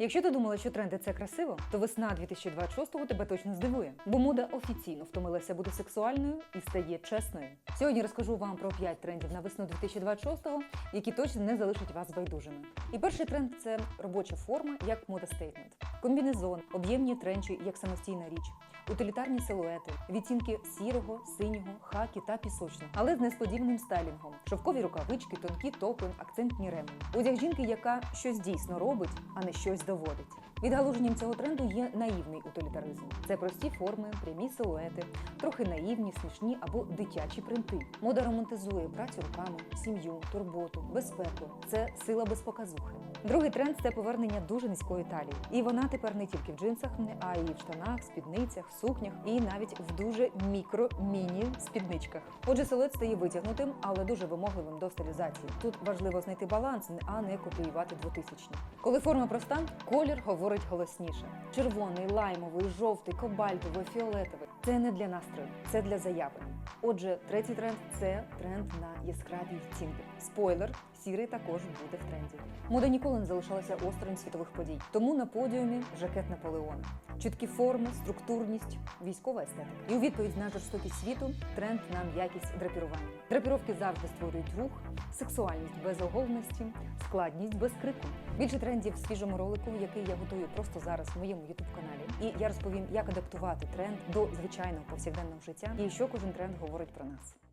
Якщо ти думала, що тренди це красиво, то весна 2026-го тебе точно здивує, бо мода офіційно втомилася бути сексуальною і стає чесною. Сьогодні розкажу вам про 5 трендів на весну 2026-го, які точно не залишать вас байдужими. І перший тренд це робоча форма як мода стейтмент. Комбінезон, об'ємні тренчі як самостійна річ, утилітарні силуети, відтінки сірого, синього, хакі та пісочного, але з несподіваним стайлінгом, шовкові рукавички, тонкі топи, акцентні ремені. Одяг жінки, яка щось дійсно робить, а не щось доводить. Відгалуженням цього тренду є наївний утилітаризм. Це прості форми, прямі силуети, трохи наївні, смішні або дитячі принти. Мода романтизує працю руками, сім'ю, турботу, безпеку. Це сила без показухи. Другий тренд це повернення дуже низької талії. І вона тепер не тільки в джинсах, а й в штанах, спідницях, сукнях і навіть в дуже мікро-міні спідничках. Отже, силует стає витягнутим, але дуже вимогливим до стилізації. Тут важливо знайти баланс, а не копіювати двотисячні. Коли форма проста, колір говорить голосніше: червоний, лаймовий, жовтий, кобальтовий, фіолетовий. Це не для настрою, це для заяви. Отже, третій тренд це тренд на яскраві відтінки. Спойлер, сірий також буде в тренді. Мода ніколи не залишалася осторонь світових подій. Тому на подіумі жакет Наполеона. Чіткі форми, структурність, військова естетика. І у відповідь на жорстокість світу тренд на м'якість драпірування. Драпіровки завжди створюють рух, сексуальність без оголеності, складність без крику. Більше трендів в свіжому ролику, який я готую просто зараз в моєму youtube каналі. І я розповім, як адаптувати тренд до звичайного повсякденного життя і що кожен тренд говорить про нас.